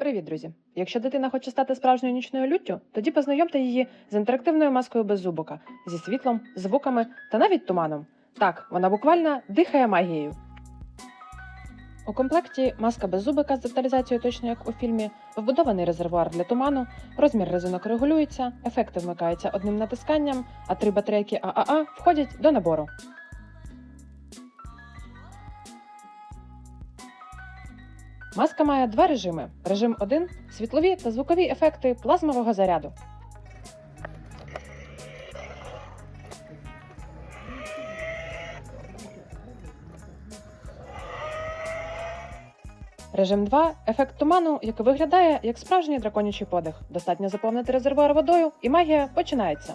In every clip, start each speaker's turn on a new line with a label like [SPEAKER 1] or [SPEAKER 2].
[SPEAKER 1] Привіт, друзі! Якщо дитина хоче стати справжньою нічною люттю, тоді познайомте її з інтерактивною маскою беззубока, зі світлом, звуками та навіть туманом. Так, вона буквально дихає магією. У комплекті маска беззубика з деталізацією точно як у фільмі, вбудований резервуар для туману, розмір резинок регулюється, ефекти вмикаються одним натисканням, а три батарейки ААА входять до набору. Маска має два режими: режим 1 – світлові та звукові ефекти плазмового заряду. Режим 2 – ефект туману, який виглядає як справжній драконячий подих. Достатньо заповнити резервуар водою, і магія починається.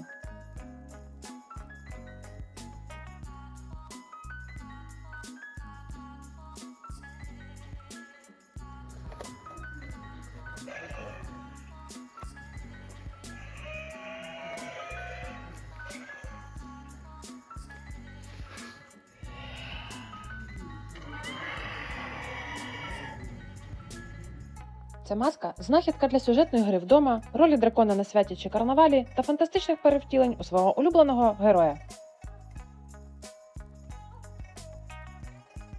[SPEAKER 1] Ця маска знахідка для сюжетної гри вдома, ролі дракона на святі чи карнавалі та фантастичних перевтілень у свого улюбленого героя.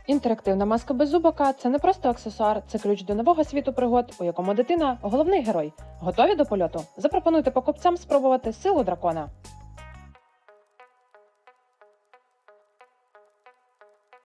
[SPEAKER 1] Інтерактивна маска беззубока це не просто аксесуар, це ключ до нового світу пригод, у якому дитина головний герой. Готові до польоту? Запропонуйте покупцям спробувати силу дракона.